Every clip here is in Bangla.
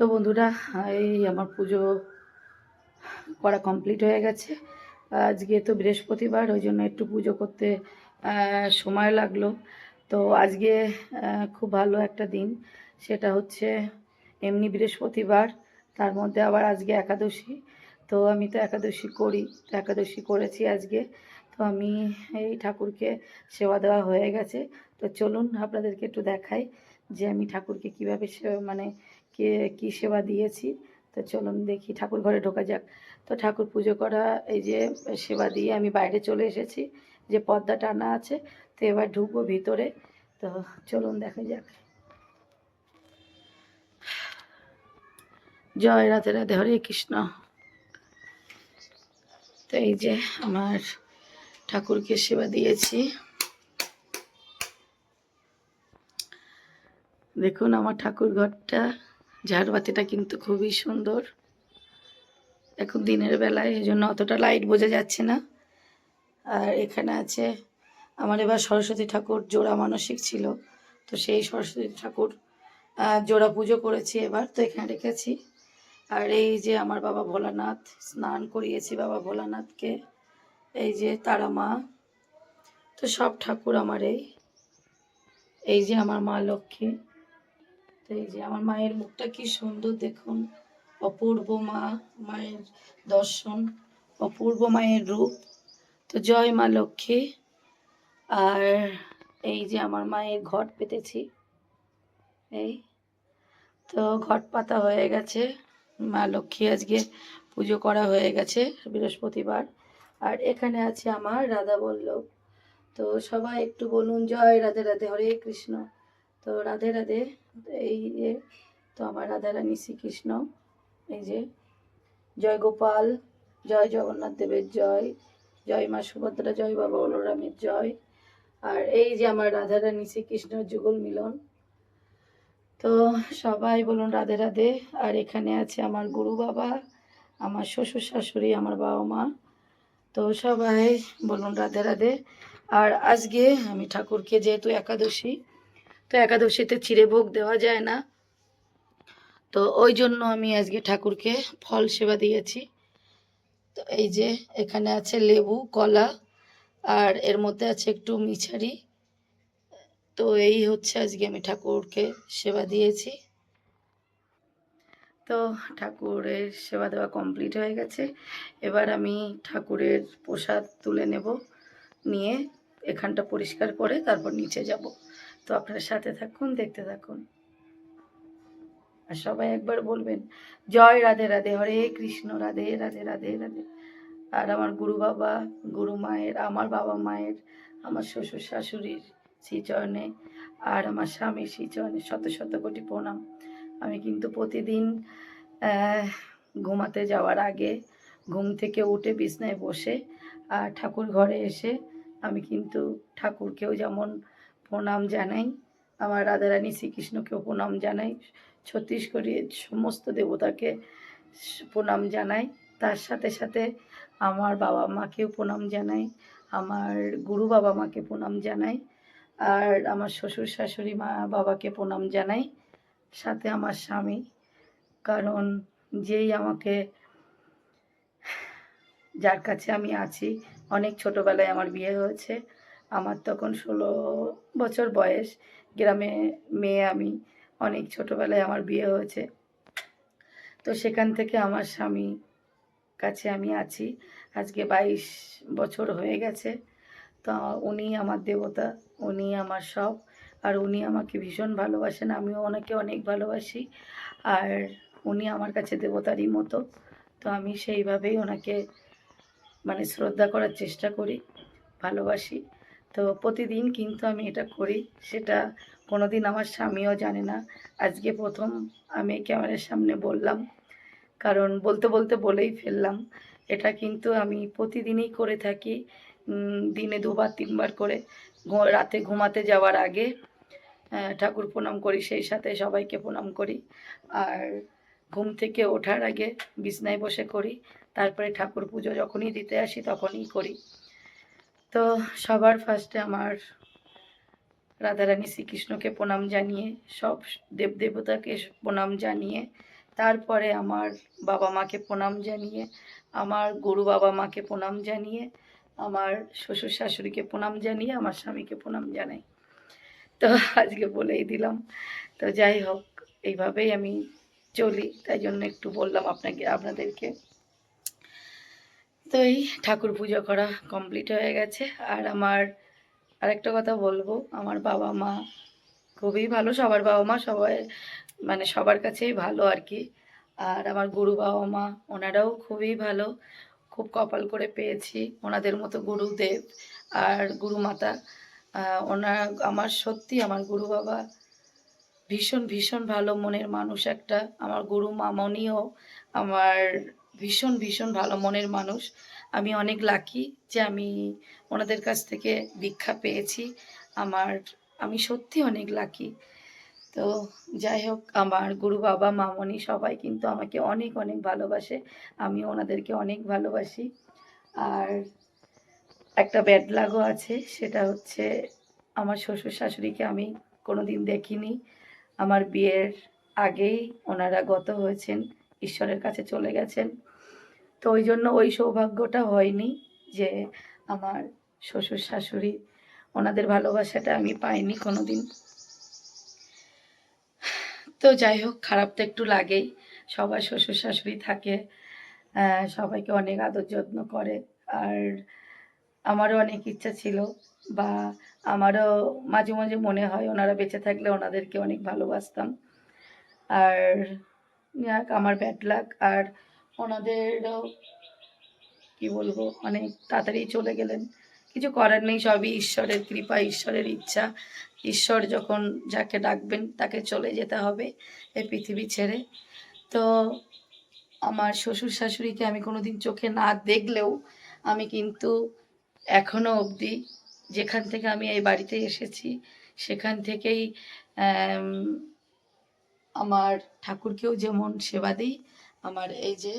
তো বন্ধুরা, এই আমার পুজো করা কমপ্লিট হয়ে গেছে। আজকে তো বৃহস্পতিবার, ওই জন্য একটু পুজো করতে সময় লাগল। তো আজকে খুব ভালো একটা দিন। সেটা হচ্ছে এমনি বৃহস্পতিবার, তার মধ্যে আবার আজকে একাদশী। তো আমি তো একাদশী করি, তো একাদশী করেছি আজকে। তো আমি এই ঠাকুরকে সেবা দেওয়া হয়ে গেছে। তো চলুন, আপনাদেরকে একটু দেখাই যে আমি ঠাকুরকে কীভাবে মানে কে কী সেবা দিয়েছি? তো চলুন দেখি, ঠাকুর ঘরে ঢোকা যাক। তো ঠাকুর পুজো করা, এই যে সেবা দিয়ে আমি বাইরে চলে এসেছি, যে পর্দা টানা আছে, তো এবার ঢুকবো ভিতরে। তো চলুন দেখা যাক। জয় রাধে রাধে, হরে কৃষ্ণ। তো এই যে আমার ঠাকুরকে সেবা দিয়েছি। দেখুন আমার ঠাকুর ঘরটা। ঝাড়বাতিটা কিন্তু খুবই সুন্দর। এখন দিনের বেলায় এই জন্য অতটা লাইট বোঝা যাচ্ছে না। আর এখানে আছে, আমার এবার সরস্বতী ঠাকুর জোড়া মানসিক ছিল, তো সেই সরস্বতী ঠাকুর জোড়া পুজো করেছি এবার, তো এখানে রেখেছি। আর এই যে আমার বাবা ভোলানাথ, স্নান করিয়েছি বাবা ভোলানাথকে, এই যে তারা মা, তো সব ঠাকুর আমার এই। এই যে আমার মা লক্ষ্মী। এই যে আমার মায়ের মুখটা কি সুন্দর দেখুন। অপূর্ব মা, মায়ের দর্শন, অপূর্ব মায়ের রূপ। তো জয় মা লক্ষ্মী। আর এই যে আমার মায়ের ঘট পেতেছি। এই তো ঘট পাতা হয়ে গেছে। মা লক্ষ্মী আজকে পুজো করা হয়ে গেছে বৃহস্পতিবার। আর এখানে আছে আমার রাধা বল্লভ। তো সবাই একটু বলুন, জয় রাধে রাধে, হরে কৃষ্ণ। তো রাধে রাধে। এই যে, তো আমার রাধা রানী শ্রীকৃষ্ণ, এই যে, জয় গোপাল, জয় জগন্নাথ দেবের জয় জয় মা সুভদ্রা, জয় বাবা বলরামের জয়। আর এই যে আমার রাধা রানী শ্রীকৃষ্ণ যুগল মিলন, তো সবাই বলুন রাধে রাধে। আর এখানে আছে আমার গুরু বাবা, আমার শ্বশুর শাশুড়ি, আমার বাবা মা। তো সবাই বলুন রাধে রাধে। আর আজকে আমি ঠাকুরকে যেহেতু একাদশী তো একাদশীতে চিড়ে ভোগ দেওয়া যায় না। তো ওই জন্য আমি আজকে ঠাকুরকে ফল সেবা দিয়েছি। তো এই যে এখানে আছে লেবু, কলা, আর এর মধ্যে আছে একটু মিছারি। তো এই হচ্ছে আজকে আমি ঠাকুরকে সেবা দিয়েছি। তো ঠাকুরের সেবা দেওয়া কমপ্লিট হয়ে গেছে। এবার আমি ঠাকুরের প্রসাদ তুলে নেব। নিয়ে এখানটা পরিষ্কার করে তারপর নিচে যাব। তো আপনারা সাথে থাকুন, দেখতে থাকুন। আর সবাই একবার বলবেন, জয় রাধে রাধে, হরে কৃষ্ণ, রাধে রাধে রাধে রাধে। আর আমার গুরু বাবা, গুরু মায়ের, আমার বাবা মায়ের, আমার শ্বশুর শাশুড়ির শ্রীচরণে, আর আমার স্বামীর শ্রীচরণে শত শত কোটি প্রণাম। আমি কিন্তু প্রতিদিন ঘুমাতে যাওয়ার আগে ঘুম থেকে উঠে বিছনায় বসে আর ঠাকুর ঘরে এসে আমি কিন্তু ঠাকুরকেও যেমন প্রণাম জানাই। আমার রাধারানী শ্রীকৃষ্ণকেও প্রণাম জানাই। ছত্তিশগড়ের সমস্ত দেবতাকে প্রণাম জানাই। তার সাথে সাথে আমার বাবা মাকেও প্রণাম জানাই। আমার গুরু বাবা মাকে প্রণাম জানাই। আর আমার শ্বশুর শাশুড়ি মা বাবাকে প্রণাম জানাই। সাথে আমার স্বামী। কারণ যেই আমাকে, যার কাছে আমি আছি, অনেক ছোটোবেলায় আমার বিয়ে হয়েছে। আমার তখন ষোলো বছর বয়স। গ্রামে মেয়ে আমি, অনেক ছোটোবেলায় আমার বিয়ে হয়েছে। তো সেখান থেকে আমার স্বামী কাছে আমি আছি। আজকে বাইশ বছর হয়ে গেছে। তো উনি আমার দেবতা, উনি আমার সব। আর উনি আমাকে ভীষণ ভালোবাসেন, আমিও ওনাকে অনেক ভালোবাসি। আর উনি আমার কাছে দেবতারই মতো। তো আমি সেইভাবেই ওনাকে মানে শ্রদ্ধা করার চেষ্টা করি, ভালোবাসি। তো প্রতিদিন কিন্তু আমি এটা করি। সেটা কোনোদিন আমার স্বামীও জানে না। আজকে প্রথম আমি ক্যামেরার সামনে বললাম। কারণ বলতে বলতে বলেই ফেললাম। এটা কিন্তু আমি প্রতিদিনই করে থাকি। দিনে দুবার, তিনবার করে রাতে ঘুমাতে যাওয়ার আগে ঠাকুর প্রণাম করি, সেই সাথে সবাইকে প্রণাম করি। আর ঘুম থেকে ওঠার আগে বিছনায় বসে করি। তারপরে ঠাকুর পুজো যখনই দিতে আসি তখনই করি। তো সবার ফার্স্টে আমার রাধারানী শ্রীকৃষ্ণকে প্রণাম জানিয়ে, সব দেবদেবতাকে প্রণাম জানিয়ে, তারপরে আমার বাবা মাকে প্রণাম জানিয়ে, আমার গুরু বাবা মাকে প্রণাম জানিয়ে, আমার শ্বশুর শাশুড়িকে প্রণাম জানিয়ে, আমার স্বামীকে প্রণাম জানাই। তো আজকে বলেই দিলাম। তো যাই হোক, এইভাবেই আমি চলি। তাই জন্য একটু বললাম আপনাকে, আপনাদেরকে। তো এই ঠাকুর পুজো করা কমপ্লিট হয়ে গেছে। আর আমার আরেকটা কথা বলব, আমার বাবা মা খুবই ভালো, সবার বাবা মা সবাই মানে সবার কাছেই ভালো আর কি। আর আমার গুরু বাবা মা, ওনারাও খুবই ভালো, খুব কপাল করে পেয়েছি, ওনাদের মতো গুরুদেব আর গুরু মাতা ওনার আমার সত্যি আমার গুরু বাবা ভীষণ ভীষণ ভালো, মনের মানুষ একটা। আমার গুরু মামনিও আমার ভীষণ ভীষণ ভালো মনের মানুষ। আমি অনেক লাকি যে আমি ওনাদের কাছ থেকে ভিক্ষা পেয়েছি। আমার, আমি সত্যি অনেক লাকি তো যাই হোক, আমার গুরু, বাবা, মামনি সবাই কিন্তু আমাকে অনেক অনেক ভালোবাসে। আমি ওনাদেরকে অনেক ভালোবাসি। আর একটা ব্যাড লাগও আছে, সেটা হচ্ছে আমার শ্বশুর শাশুড়িকে আমি কোনো দিন দেখিনি। আমার বিয়ের আগেই ওনারা গত হয়েছেন, ঈশ্বরের কাছে চলে গেছেন। তো ওই জন্য ওই সৌভাগ্যটা হয়নি যে আমার শ্বশুর শাশুড়ি ওনাদের ভালোবাসাটা আমি পাইনি কোনো দিন তো যাই হোক খারাপ তো একটু লাগেই। সবার শ্বশুর শাশুড়ি থাকে সবাইকে অনেক আদর যত্ন করে। আর আমারও অনেক ইচ্ছা ছিল বা আমারও মাঝে মাঝে মনে হয় ওনারা বেঁচে থাকলে ওনাদেরকে অনেক ভালোবাসতাম। আর আমার ব্যাড লাক আর ওনাদেরও, কি বলব অনেক তাড়াতাড়ি চলে গেলেন। কিছু করার নেই, সবই ঈশ্বরের কৃপা, ঈশ্বরের ইচ্ছা। ঈশ্বর যখন যাকে ডাকবেন, তাকে চলে যেতে হবে এই পৃথিবী ছেড়ে। তো আমার শ্বশুর শাশুড়িকে আমি কোনোদিন চোখে না দেখলেও আমি কিন্তু এখনও অবধি যেখান থেকে আমি এই বাড়িতে এসেছি, সেখান থেকেই আমার ঠাকুরকেও যেমন সেবা দিই আমার এই যে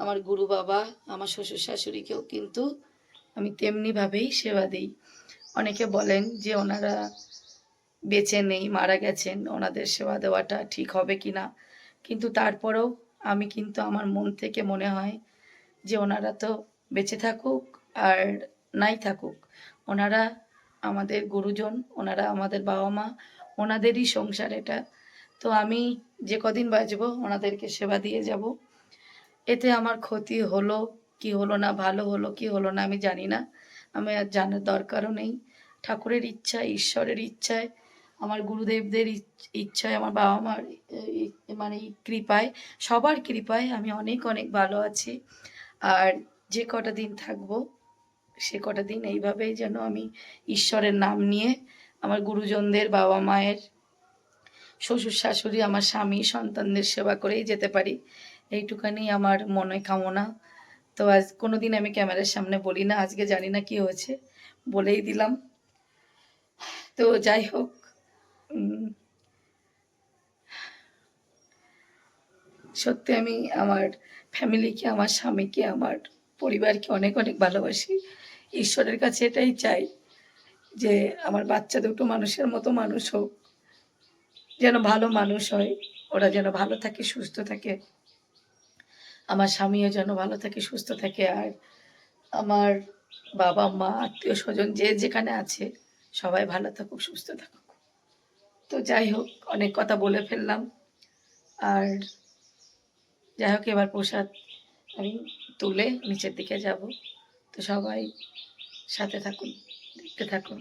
আমার গুরু বাবা, আমার শ্বশুর শাশুড়িকেও কিন্তু আমি তেমনিভাবেই সেবা দিই। অনেকে বলেন যে ওনারা বেঁচে নেই, মারা গেছেন, ওনাদের সেবা দেওয়াটা ঠিক হবে কি না? কিন্তু তারপরেও আমি কিন্তু আমার মন থেকে মনে হয় যে ওনারা তো বেঁচে থাকুক আর নাই থাকুক। ওনারা আমাদের গুরুজন, ওনারা আমাদের বাবা মা, ওনাদেরই সংসার এটা। তো আমি যে কদিন বাঁচবো ওনাদেরকে সেবা দিয়ে যাব। এতে আমার ক্ষতি হলো, কি হলো না, ভালো হলো, কি হলো না, আমি জানি না। আমি আর জানার দরকারও নেই। ঠাকুরের ইচ্ছা ঈশ্বরের ইচ্ছায়, আমার গুরুদেবদের ইচ- ইচ্ছায়, আমার বাবা মার মানে কৃপায়, সবার কৃপায় আমি অনেক অনেক ভালো আছি। আর যে কটা দিন থাকব, সে কটা দিন এইভাবেই যেন আমি ঈশ্বরের নাম নিয়ে আমার গুরুজনদের বাবা মায়ের শ্বশুর শাশুড়ি, আমার স্বামী, সন্তানদের সেবা করেই যেতে পারি। এইটুখানি আমার মনে কামনা। তো আজ কোনো দিন আমি ক্যামেরার সামনে বলি না, আজকে জানি না কি হয়েছে, বলেই দিলাম। তো যাই হোক সত্যি আমি আমার ফ্যামিলিকে, আমার স্বামীকে, আমার পরিবারকে অনেক অনেক ভালোবাসি। ঈশ্বরের কাছে এটাই চাই যে আমার বাচ্চা দুটো মানুষের মতো মানুষ হোক যেন ভালো মানুষ হয়, ওরা যেন ভালো থাকে, সুস্থ থাকে। আমার স্বামীও যেন ভালো থাকে, সুস্থ থাকে। আর আমার বাবা, মা, আত্মীয় স্বজন যে যেখানে আছে, সবাই ভালো থাকুক, সুস্থ থাকুক। তো যাই হোক, অনেক কথা বলে ফেললাম। আর যাই হোক, এবার প্রসাদ আমি তুলে নিচের দিকে যাব। তো সবাই সাথে থাকুন, দেখতে থাকুন।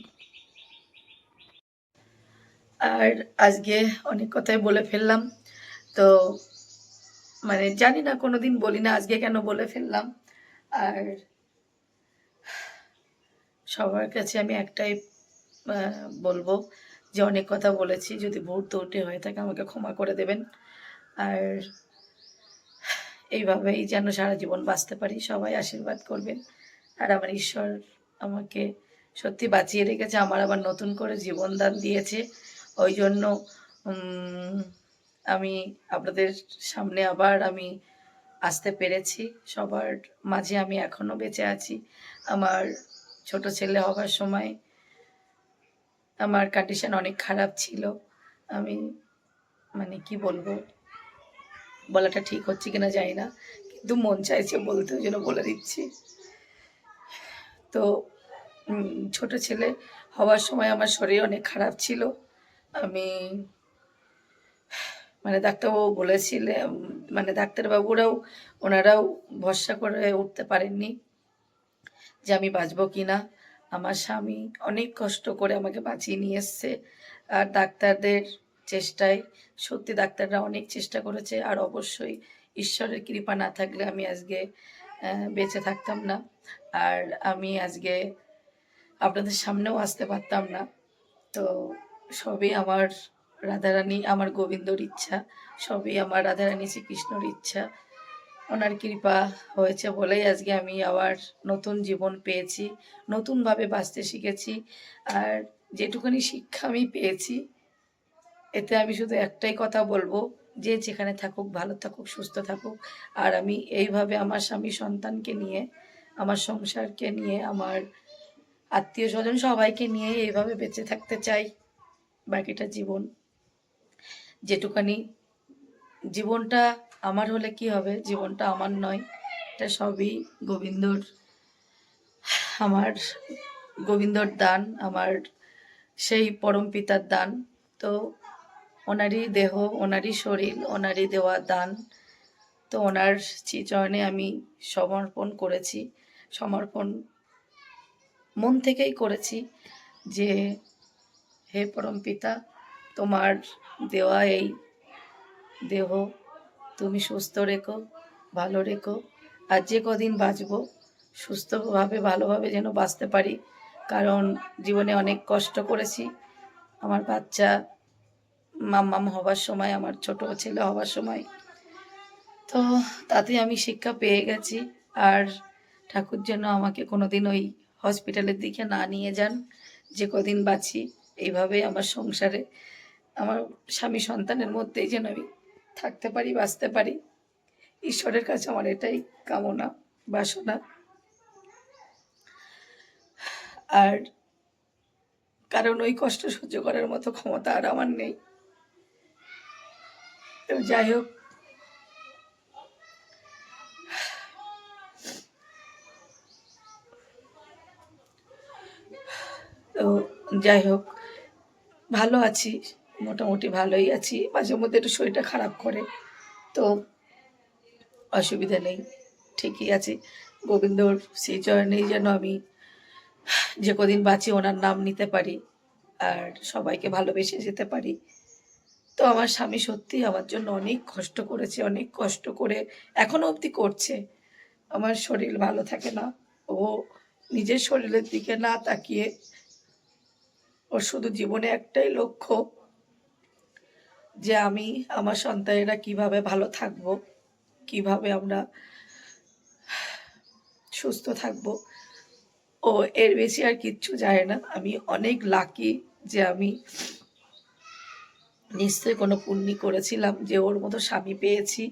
আর আজকে অনেক কথাই বলে ফেললাম। তো মানে জানি না কোনো দিন বলি না আজকে কেন বলে ফেললাম। আর সবার কাছে আমি একটাই বলব যে অনেক কথা বলেছি, যদি ভুল ত্রুটি হয়ে থাকে আমাকে ক্ষমা করে দেবেন। আর এইভাবেই যেন সারা জীবন বাঁচতে পারি, সবাই আশীর্বাদ করবেন। আর আমার ঈশ্বর আমাকে সত্যি বাঁচিয়ে রেখেছে, আমার আবার নতুন করে জীবনদান দিয়েছে। ওই জন্য আমি আপনাদের সামনে আবার আমি আসতে পেরেছি। সবার মাঝে আমি এখনও বেঁচে আছি। আমার ছোট ছেলে হবার সময় আমার কন্ডিশন অনেক খারাপ ছিল। আমি মানে কি বলব, বলাটা ঠিক হচ্ছে কিনা জানি না, কিন্তু মন চাইছে বলতে ওই জন্য বলে দিচ্ছি। তো ছোট ছেলে হওয়ার সময় আমার শরীর অনেক খারাপ ছিল। আমি মানে ডাক্তারবাবু বলেছিলেন মানে ডাক্তারবাবুরাও, ওনারাও ভরসা করে উঠতে পারেননি যে আমি বাঁচবো কি না আমার স্বামী অনেক কষ্ট করে আমাকে বাঁচিয়ে নিয়ে এসছে। আর ডাক্তারদের চেষ্টায়, সত্যি ডাক্তাররা অনেক চেষ্টা করেছে। আর অবশ্যই ঈশ্বরের কৃপা না থাকলে আমি আজকে বেঁচে থাকতাম না। আর আমি আজকে আপনাদের সামনেও আসতে পারতাম না। তো সবই আমার রাধারানী, আমার গোবিন্দর ইচ্ছা। সবই আমার রাধারানী শ্রীকৃষ্ণর ইচ্ছা। ওনার কৃপা হয়েছে বলেই আজকে আমি আবার নতুন জীবন পেয়েছি, নতুনভাবে বাঁচতে শিখেছি। আর যেটুকুনি শিক্ষা আমি পেয়েছি, এতে আমি শুধু একটাই কথা বলব, যে যেখানে থাকুক, ভালো থাকুক, সুস্থ থাকুক। আর আমি এইভাবে আমার স্বামী সন্তানকে নিয়ে, আমার সংসারকে নিয়ে, আমার আত্মীয় স্বজন সবাইকে নিয়ে এইভাবে বেঁচে থাকতে চাই। বাকিটা জীবন। যেটুকানি জীবনটা আমার হলে কি হবে? জীবনটা আমার নয়। এটা সবই গোবিন্দর, আমার গোবিন্দর দান, আমার সেই পরম পিতার দান। তো ওনারই দেহ, ওনারই শরীর, ওনারই দেওয়া দান। তো ওনার শ্রীচরণে আমি সমর্পণ করেছি। সমর্পণ মন থেকেই করেছি যে হে পরম পিতা, তোমার দেওয়া এই দেহ তুমি সুস্থ রেখো, ভালো রেখো। আর যে কদিন বাঁচবো, সুস্থভাবে, ভালোভাবে যেন বাঁচতে পারি, কারণ জীবনে অনেক কষ্ট করেছি। আমার বাচ্চা মাম্মাম হবার সময়, আমার ছোট ছেলে হবার সময়। তো তাতে আমি শিক্ষা পেয়ে গেছি। আর ঠাকুর যেন আমাকে কোনোদিন ওই হসপিটালের দিকে না নিয়ে যান। যে কদিন বাঁচি এইভাবে আমার সংসারে, আমার স্বামী সন্তানের মধ্যেই যেন আমি থাকতে পারি, বাঁচতে পারি। ঈশ্বরের কাছে আমার এটাই কামনা, বাসনা। আর কারণ ওই কষ্ট সহ্য করার মতো ক্ষমতা আর আমার নেই। তো যাই হোক, তো যাই হোক ভালো আছি, মোটামুটি ভালোই আছি। মাঝে মধ্যে একটু শরীরটা খারাপ করে, তো অসুবিধা নেই, ঠিকই আছি। গোবিন্দর সেই চরণেই যেন আমি যে কদিন বাঁচি ওনার নাম নিতে পারি, আর সবাইকে ভালোবেসে যেতে পারি। তো আমার স্বামী সত্যি আমার জন্য অনেক কষ্ট করেছে, অনেক কষ্ট করে এখনও অবধি করছে। আমার শরীর ভালো থাকে না, ও নিজের শরীরের দিকে না তাকিয়ে ওর শুধু জীবনে একটাই লক্ষ্য, যে আমি, আমার সন্তানেরা কীভাবে ভালো থাকব, কীভাবে আমরা সুস্থ থাকব। ও এর বেশি আর কিচ্ছু যায় না। আমি অনেক লাকি যে আমি নিশ্চয়ই কোনো পুণ্যি করেছিলাম, যে ওর মতো স্বামী পেয়েছি।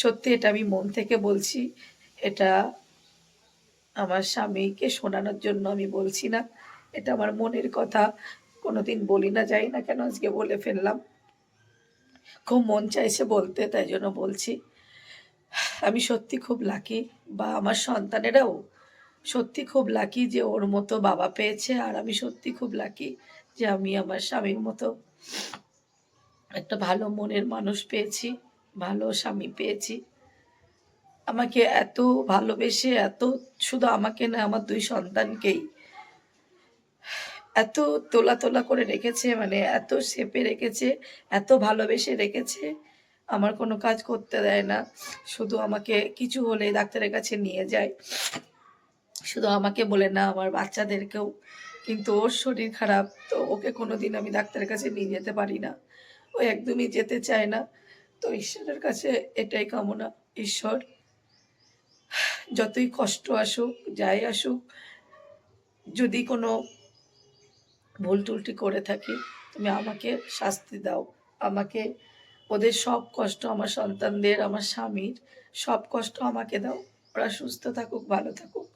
সত্যি এটা আমি মন থেকে বলছি, এটা আমার স্বামীকে শোনানোর জন্য আমি বলছি না। এটা আমার মনের কথা। কোনোদিন বলি না, যাই না কেন আজকে বলে ফেললাম। খুব মন চাইছে বলতে, তাই জন্য বলছি। আমি সত্যি খুব লাকি বা আমার সন্তানেরাও সত্যি খুব লাকি যে ওর মতো বাবা পেয়েছে, আর আমি সত্যি খুব লাকি যে আমি আমার স্বামীর মতো একটা ভালো মনের মানুষ পেয়েছি, ভালো স্বামী পেয়েছি। আমাকে এত ভালোবেসে, এত শুধু আমাকে না, আমার দুই সন্তানকেই এত তোলা তোলা করে রেখেছে মানে এত শেপে রেখেছে, এত ভালোবেসে রেখেছে, আমার কোনো কাজ করতে দেয় না। শুধু আমাকে কিছু হলে ডাক্তারের কাছে নিয়ে যায়। শুধু আমাকে বলে, না, আমার বাচ্চাদেরকেও। কিন্তু ওর শরীর খারাপ, তো ওকে কোনো দিন আমি ডাক্তারের কাছে নিয়ে যেতে পারি না। ও একদমই যেতে চায় না। তো ঈশ্বরের কাছে এটাই কামনা। ঈশ্বর, যতই কষ্ট আসুক, যাই আসুক, যদি কোনো ভুল টুলটি করে থাকি, তুমি আমাকে শাস্তি দাও। আমাকে, ওদের সব কষ্ট আমার সন্তানদের, আমার স্বামীর সব কষ্ট আমাকে দাও। ওরা সুস্থ থাকুক, ভালো থাকুক।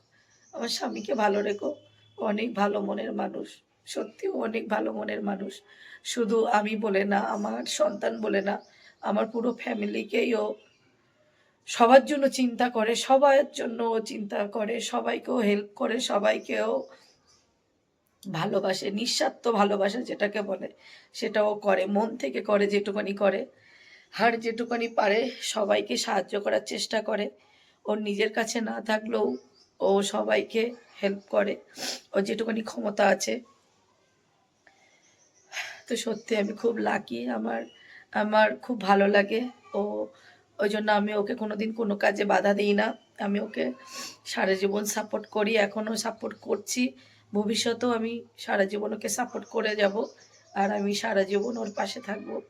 আমার স্বামীকে ভালো রেখো। অনেক ভালো মনের মানুষ। সত্যি অনেক ভালো মনের মানুষ। শুধু আমি বলে না, আমার সন্তান বলে না, আমার পুরো ফ্যামিলিকেই ও সবার জন্য চিন্তা করে, সবার জন্য ও চিন্তা করে, সবাইকেও হেল্প করে, সবাইকেও ভালোবাসে, নিঃস্বার্থ ভালোবাসা যেটাকে বলে, সেটাও করে, মন থেকে করে যেটুকানি করে। আর যেটুকানি পারে, সবাইকে সাহায্য করার চেষ্টা করে। ওর নিজের কাছে না থাকলেও ও সবাইকে হেল্প করে। ওর যেটুকানি ক্ষমতা আছে। তো সত্যি আমি খুব লাকি আমার আমার খুব ভালো লাগে। ও, ওই জন্য আমি ওকে কোনোদিন কোনো কাজে বাধা দিই না। আমি ওকে সারা জীবন সাপোর্ট করি, এখনও সাপোর্ট করছি। ভবিষ্যতেও আমি সারা জীবন ওকে সাপোর্ট করে যাব আর আমি সারা জীবন ওর পাশে থাকব।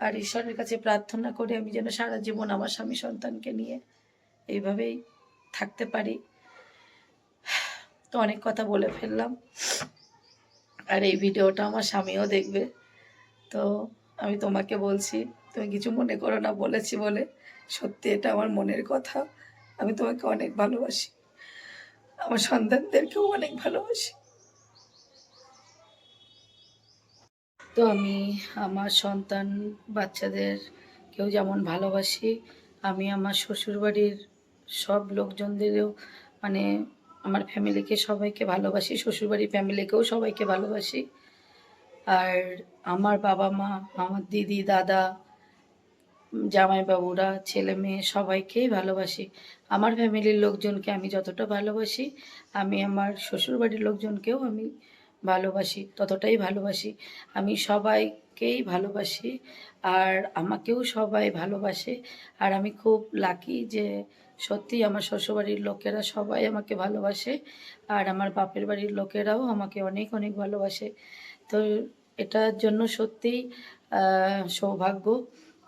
আর ঈশ্বরের কাছে প্রার্থনা করি আমি যেন সারা জীবন আমার স্বামী সন্তানকে নিয়ে এইভাবেই থাকতে পারি। তো অনেক কথা বলে ফেললাম। আর এই ভিডিওটা আমার স্বামীও দেখবে। তো আমি তোমাকে বলছি, তুমি কিছু মনে করো না বলেছি বলে সত্যি এটা আমার মনের কথা। আমি তোমাকে অনেক ভালোবাসি। আমার সন্তানদেরকেও অনেক ভালোবাসি। তো আমি আমার সন্তান বাচ্চাদের কেউ যেমন ভালোবাসি, আমি আমার শ্বশুরবাড়ির সব লোকজনদেরও মানে আমার ফ্যামিলিকে সবাইকে ভালোবাসি, শ্বশুরবাড়ির ফ্যামিলিকেও সবাইকে ভালোবাসি। আর আমার বাবা মা, আমার দিদি, দাদা জামাইবাবুরা, ছেলে মেয়ে সবাইকেই ভালোবাসি। আমার ফ্যামিলির লোকজনকে আমি যতটা ভালোবাসি, আমি আমার শ্বশুরবাড়ির লোকজনকেও আমি ভালোবাসি, ততটাই ভালোবাসি। আমি সবাইকেই ভালোবাসি আর আমাকেও সবাই ভালোবাসে। আর আমি খুব লাকি যে সত্যি আমার শ্বশুরবাড়ির লোকেরা সবাই আমাকে ভালোবাসে আর আমার বাপের বাড়ির লোকেরাও আমাকে অনেক অনেক ভালোবাসে। তো এটার জন্য সত্যিই সৌভাগ্য।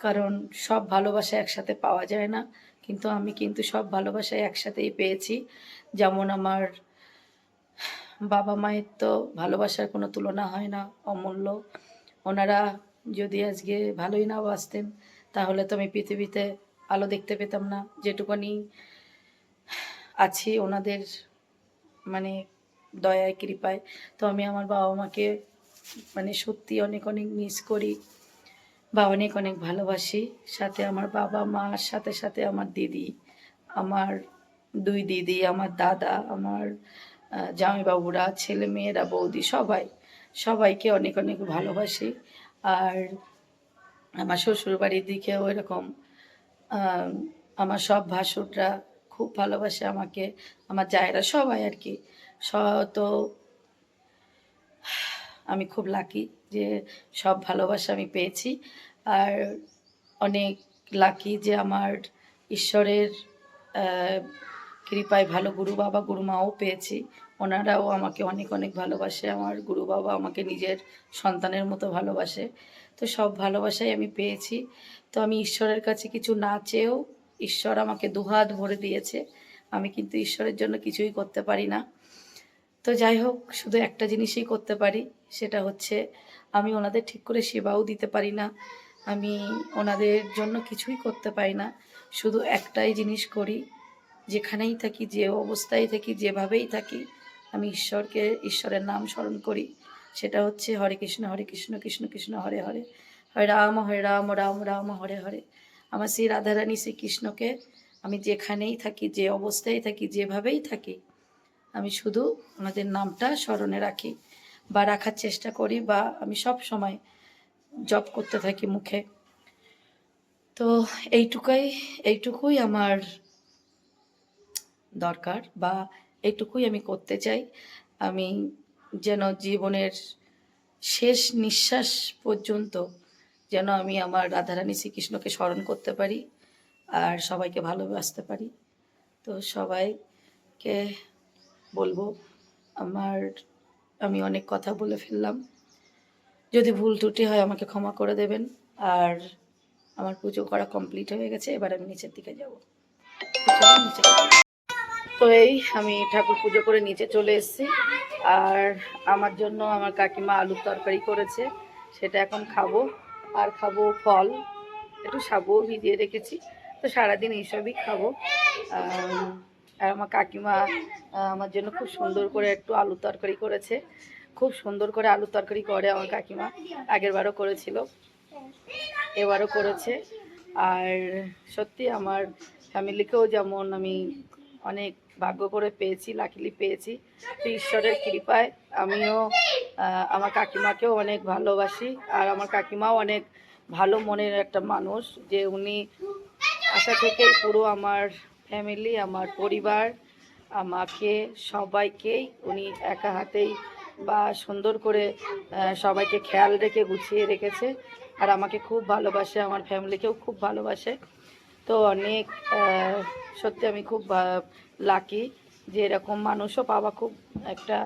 কারণ সব ভালোবাসা একসাথে পাওয়া যায় না। কিন্তু আমি কিন্তু সব ভালোবাসাই একসাথেই পেয়েছি। যেমন আমার বাবা মায়ের তো ভালোবাসার কোনো তুলনা হয় না, অমূল্য। ওনারা যদি আজকে ভালোই না বাঁচতেন তাহলে তো আমি পৃথিবীতে আলো দেখতে পেতাম না। যেটুকুনি আছি ওনাদের মানে দয়ায়, কৃপায়, তো আমি আমার বাবা মাকে মানে সত্যি অনেক অনেক মিস করি। বা অনেক অনেক ভালোবাসি। সাথে আমার বাবা মার সাথে সাথে আমার দিদি, আমার দুই দিদি, আমার দাদা, আমার জামাইবাবুরা ছেলে মেয়েরা বৌদি, সবাই, সবাইকে অনেক অনেক ভালোবাসি। আর আমার শ্বশুর বাড়ির দিকেও এরকম আমার সব ভাসুররা খুব ভালোবাসে আমাকে, আমার জায়েরা সবাই আর কি। স, তো আমি খুব লাকি যে সব ভালোবাসা আমি পেয়েছি। আর অনেক লাকি যে আমার ঈশ্বরের কৃপায় ভালো গুরু বাবা, গুরু মাও পেয়েছি। ওনারাও আমাকে অনেক অনেক ভালোবাসে। আমার গুরু বাবা আমাকে নিজের সন্তানের মতো ভালোবাসে। তো সব ভালোবাসাই আমি পেয়েছি। তো আমি ঈশ্বরের কাছে কিছু না চেয়েও ঈশ্বর আমাকে দুহাত ভরে দিয়েছে। আমি কিন্তু ঈশ্বরের জন্য কিছুই করতে পারি না। তো যাই হোক, শুধু একটা জিনিসই করতে পারি। সেটা হচ্ছে, আমি ওনাদের ঠিক করে সেবাও দিতে পারি না। আমি ওনাদের জন্য কিছুই করতে পারি না। শুধু একটাই জিনিস করি, যেখানেই থাকি, যে অবস্থায় থাকি, যেভাবেই থাকি, আমি ঈশ্বরকে, ঈশ্বরের নাম স্মরণ করি। সেটা হচ্ছে হরে কৃষ্ণ হরে কৃষ্ণ কৃষ্ণ কৃষ্ণ, হরে হরে। হরে রাম হরে রাম রাম রাম, হরে হরে। আমার শ্রী রাধারানী শ্রীকৃষ্ণকে আমি যেখানেই থাকি, যে অবস্থায় থাকি, যেভাবেই থাকি, আমি শুধু আমাদের নামটা স্মরণে রাখি। বা রাখার চেষ্টা করি বা আমি সব সময় জব করতে থাকি মুখে। তো এইটুকাই, এইটুকুই আমার দরকার বা এইটুকুই আমি করতে চাই। আমি যেন জীবনের শেষ নিঃশ্বাস পর্যন্ত যেন আমি আমার রাধারানী শ্রীকৃষ্ণকে স্মরণ করতে পারি আর সবাইকে ভালোবাসতে পারি। তো সবাইকে বলব, আমার আমি অনেক কথা বলে ফেললাম। যদি ভুল ত্রুটি হয় আমাকে ক্ষমা করে দেবেন। আর আমার পুজো করা কমপ্লিট হয়ে গেছে, এবার আমি নিচের দিকে যাব। তো এই আমি ঠাকুর পুজো করে নিচে চলে এসেছি। আর আমার জন্য আমার কাকিমা আলুর তরকারি করেছে, সেটা এখন খাব। আর খাব ফল, একটু সাবুও ভিজিয়ে রেখেছি। তো সারাদিন এইসবই খাব। আর আমার কাকিমা আমার জন্য খুব সুন্দর করে একটু আলু তরকারি করেছে। খুব সুন্দর করে আলু তরকারি করে আমার কাকিমা। আগের বারও করেছিল, এবারও করেছে। আর সত্যি আমার ফ্যামিলিকেও যেমন আমি অনেক ভাগ্য করে পেয়েছি লাকিলি পেয়েছি। ঈশ্বরের কৃপায় আমিও আমার কাকিমাকেও অনেক ভালোবাসি। আর আমার কাকিমাও অনেক ভালো মনের একটা মানুষ, যে উনি আশা থেকেই পুরো আমার ফ্যামিলি আমার পরিবার, আমাকে সবাইকেই উনি একা হাতেই বা সুন্দর করে সবাইকে খেয়াল রেখে গুছিয়ে রেখেছে আর আমাকে খুব ভালোবাসে, আমার ফ্যামিলিকেও খুব ভালোবাসে। তো অনেক সত্যি আমি খুব লাকি যে এরকম মানুষও পাওয়া খুব একটা,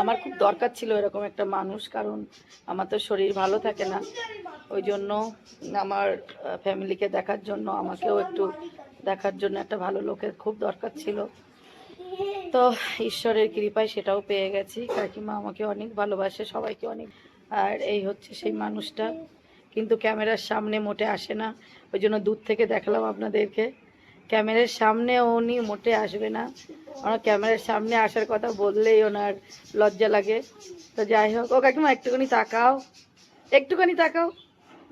আমার খুব দরকার ছিল এরকম একটা মানুষ, কারণ আমার তো শরীর ভালো থাকে না। ওই জন্য আমার ফ্যামিলিকে দেখার জন্য আমাকেও একটু দেখার জন্য একটা ভালো লোকের খুব দরকার ছিল। তো ঈশ্বরের কৃপায় সেটাও পেয়ে গেছি। কাকিমা আমাকে অনেক ভালোবাসে, সবাইকে অনেক। আর এই হচ্ছে সেই মানুষটা। কিন্তু ক্যামেরার সামনে মোটে আসে না। ওই জন্য দূর থেকে দেখালাম আপনাদেরকে। ক্যামেরার সামনে উনি মোটে আসবে না। আমার ক্যামেরার সামনে আসার কথা বললেই ওনার লজ্জা লাগে। তো যাই হোক। ও কাকিমা, একটুখানি তাকাও। একটুখানি তাকাও।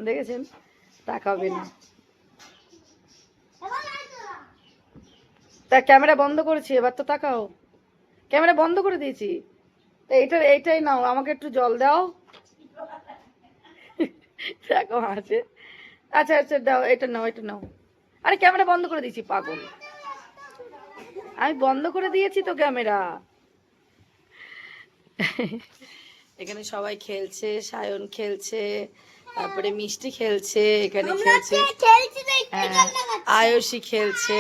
দেখেছেন? তাকাবে না। তা ক্যামেরা বন্ধ করেছি এবার তো তাকাও। ক্যামেরা বন্ধ করে দিয়েছি। তা এইটা এইটাই নাও আমাকে একটু জল দাও। দেখো আছে। আচ্ছা আচ্ছা দাও এটা নাও এটা নাও। আরে ক্যামেরা বন্ধ করে দিয়েছি পাগল। আমি বন্ধ করে দিয়েছি তো ক্যামেরা। এখানে সবাই খেলছে সায়ন খেলছে তারপরে মিষ্টি খেলছে এখানে খেলছে হ্যাঁ, আয়ুষী খেলছে।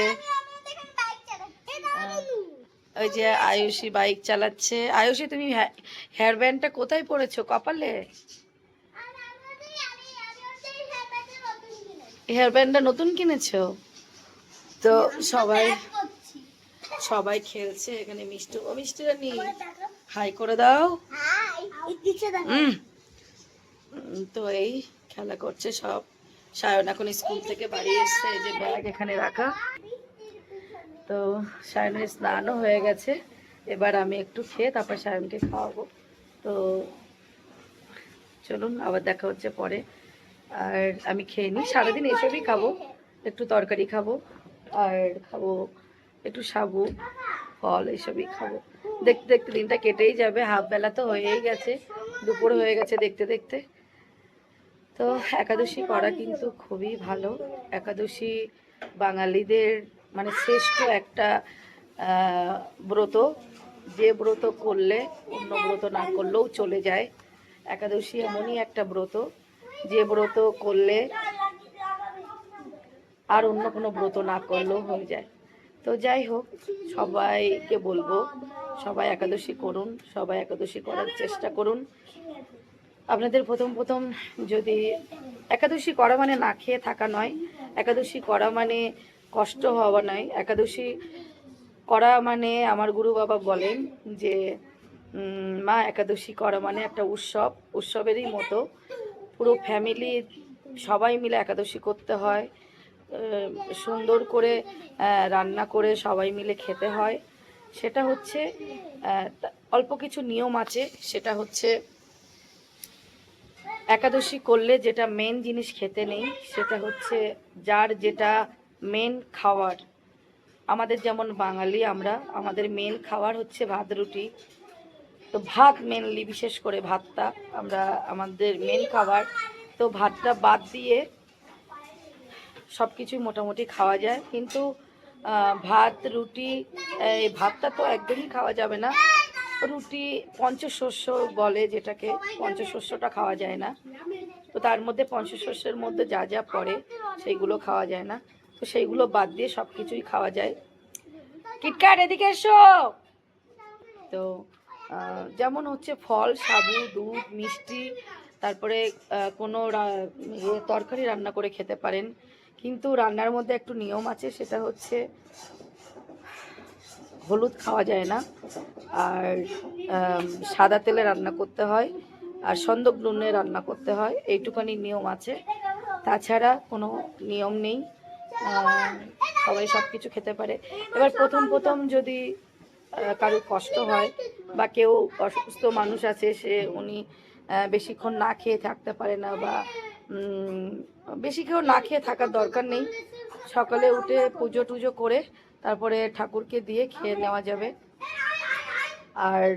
ওই যে আয়ুষী বাইক চালাচ্ছে। আয়ুষী, তুমি হেয়ার ব্যান্ডটা কোথায় পরেছো কপালে? হেয়ার ব্যান্ডটা নতুন কিনেছো? তো সবাই সবাই খেলছে এখানে মিষ্টি। ও মিষ্টিরা নি হাই করে দাও। তো এই খেলা করছে সব। সায়ন এখন স্কুল থেকে বাড়ি এসছে, এই যে ব্যাগ এখানে রাখা। তো সায়নের স্নানও হয়ে গেছে। এবার আমি একটু খেয়ে তারপর সায়নকে খাওয়াবো। তো চলুন, আবার দেখা হচ্ছে পরে। আর আমি খেয়ে নিই। সারাদিন এসবই খাব। একটু তরকারি খাব আর খাব একটু সাবু ফল এইসবই খাব। দেখতে দেখতে দিনটা কেটেই যাবে। হাফ বেলা তো হয়েই গেছে। দুপুর হয়ে গেছে দেখতে দেখতে। তো একাদশী করা কিন্তু খুবই ভালো। একাদশী বাঙালিদের মানে শ্রেষ্ঠ একটা ব্রত। যে ব্রত করলে, অন্য ব্রত না করলেও চলে যায়। একাদশী এমনই একটা ব্রত। যে ব্রত করলে আর অন্য কোনো ব্রত না করলেও হয়ে যায়। তো যাই হোক, সবাইকে বলব, সবাই একাদশী করুন, সবাই একাদশী করার চেষ্টা করুন। আপনাদের প্রথম প্রথম যদি একাদশী করা মানে না খেয়ে থাকা নয়, একাদশী করা মানে কষ্ট হওয়া নয় একাদশী করা মানে আমার গুরু বাবা বলেন যে মা, একাদশী করা মানে একটা উৎসব। উৎসবেরই মতো পুরো ফ্যামিলি সবাই মিলে একাদশী করতে হয়। সুন্দর করে রান্না করে সবাই মিলে খেতে হয়। সেটা হচ্ছে অল্প কিছু নিয়ম আছে। সেটা হচ্ছে, একাদশী করলে যেটা মেন জিনিস খেতে নেই, সেটা হচ্ছে যার যেটা মেন খাওয়ার। আমাদের যেমন বাঙালি আমরা, আমাদের মেন খাওয়ার হচ্ছে ভাত, রুটি। তো ভাত মেনলি বিশেষ করে ভাতটা আমরা, আমাদের মেন খাবার তো ভাতটা বাদ দিয়ে সব কিছুই মোটামুটি খাওয়া যায়। কিন্তু ভাত, রুটি, এই ভাতটা তো একদমই খাওয়া যাবে না। রুটি পঞ্চশস্য বলে যেটাকে, পঞ্চশস্যটা খাওয়া যায় না। তো তার মধ্যে পঞ্চশস্যের মধ্যে যা যা পড়ে, সেইগুলো খাওয়া যায় না। তো সেইগুলো বাদ দিয়ে সব কিছুই খাওয়া যায়। কিটকাট এদিকে এসো। তো যেমন হচ্ছে ফল, সাবু, দুধ, মিষ্টি, তারপরে কোনো ইয়ে তরকারি রান্না করে খেতে পারেন। কিন্তু রান্নার মধ্যে একটু নিয়ম আছে, সেটা হচ্ছে হলুদ খাওয়া যায় না। আর সাদা তেলে রান্না করতে হয়, আর সন্দক নুনে রান্না করতে হয়, এইটুখানি নিয়ম আছে। তাছাড়া কোনো নিয়ম নেই। সবাই সব কিছু খেতে পারে। এবার প্রথম প্রথম যদি কারোর কষ্ট হয় বা কেউ অসুস্থ মানুষ আছে, সে উনি বেশিক্ষণ না খেয়ে থাকতে পারে না বা বেশি কেউ না খেয়ে থাকার দরকার নেই। সকালে উঠে পুজো টুজো করে তারপরে ঠাকুরকে দিয়ে খেয়ে নেওয়া যাবে। আর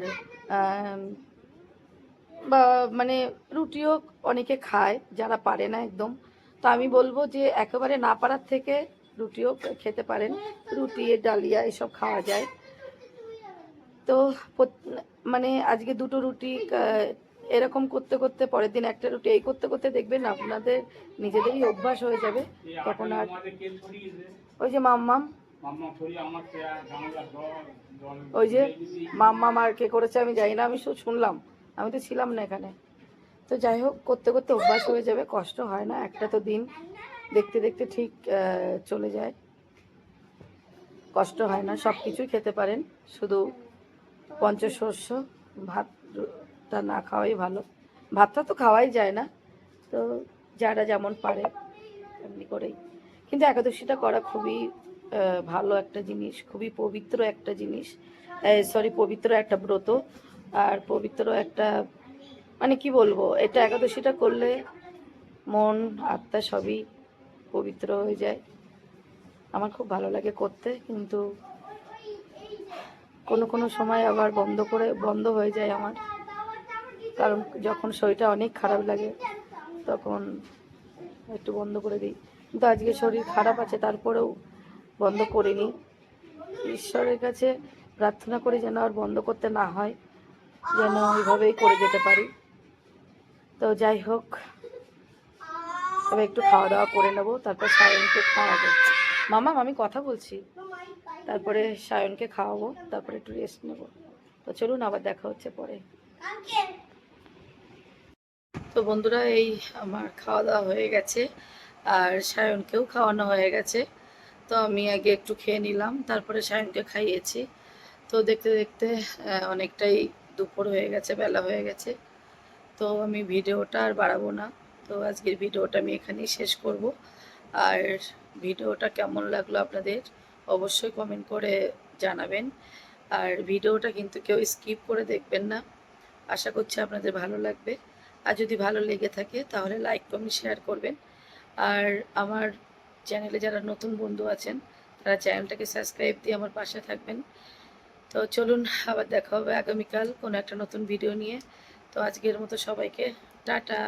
বা মানে রুটিও অনেকে খায়, যারা পারে না একদম। তো আমি বলব যে একেবারে না পারার থেকে রুটিও খেতে পারেন। রুটি, ডালিয়া এসব খাওয়া যায়। তো মানে আজকে দুটো রুটি এরকম করতে করতে পরের দিন একটা রুটি, এই করতে করতে দেখবেন আপনাদের নিজেদেরই অভ্যাস হয়ে যাবে। তখন আর ওই যে মাম্মাম। ওই যে মাম্মা আর কে করেছে আমি জানি না, আমি শুনলাম। আমি তো ছিলাম না এখানে। তো যাই হোক, করতে করতে অভ্যাস হয়ে যাবে, কষ্ট হয় না, একটা তো দিন। দেখতে দেখতে ঠিক চলে যায়। কষ্ট হয় না সব কিছুই খেতে পারেন। শুধু পঞ্চশস্য, ভাতটা না খাওয়াই ভালো। ভাতটা তো খাওয়াই যায় না, তো যারা যেমন পারে এমনি করেই। কিন্তু একাদশীটা করা খুবই ভালো একটা জিনিস, খুবই পবিত্র একটা জিনিস। সরি পবিত্র একটা ব্রত, আর পবিত্র একটা মানে কি বলব, এটা একাদশীটা করলে মন, আত্মা সবই পবিত্র হয়ে যায়। আমার খুব ভালো লাগে করতে, কিন্তু কোনো কোনো সময় আবার বন্ধ করে, বন্ধ হয়ে যায় আমার। কারণ যখন শরীরটা অনেক খারাপ লাগে, তখন একটু বন্ধ করে দিই। কিন্তু আজকে শরীর খারাপ আছে, তারপরেও বন্ধ করিনি। ঈশ্বরের কাছে প্রার্থনা করি যেন আর বন্ধ করতে না হয়, যেন ওইভাবেই করে যেতে পারি। তো যাই হোক, এবার একটু খাওয়া দাওয়া করে নেব। তারপর সায়নকে খাওয়াবো। মামা, আমি কথা বলছি। তারপরে সায়নকে খাওয়াবো, তারপরে একটু রেস্ট নেব। তো চলুন, আবার দেখা হচ্ছে পরে। তো বন্ধুরা, এই আমার খাওয়া দাওয়া হয়ে গেছে, আর সায়নকেও খাওয়ানো হয়ে গেছে। তো আমি আগে একটু খেয়ে নিলাম, তারপরে সায়নকে খাইয়েছি। তো দেখতে দেখতে অনেকটাই দুপুর হয়ে গেছে, বেলা হয়ে গেছে। তো আমি ভিডিওটা আর বাড়াবো না। তো আজকের ভিডিওটা আমি এখানেই শেষ করব। আর ভিডিওটা কেমন লাগল আপনাদের অবশ্যই কমেন্ট করে জানাবেন। আর ভিডিওটা কিন্তু কেউ স্কিপ করে দেখবেন না। আশা করছি আপনাদের ভালো লাগবে। আর যদি ভালো লেগে থাকে তাহলে লাইক কমেন্ট শেয়ার করবেন। আর আমার চ্যানেলে যারা নতুন বন্ধু আছেন, তারা চ্যানেলটাকে সাবস্ক্রাইব দিয়ে আমার পাশে থাকবেন। তো চলুন আবার দেখা হবে আগামীকাল কোনো একটা নতুন ভিডিও নিয়ে। তো আজকের মতো সবাইকে টাটা।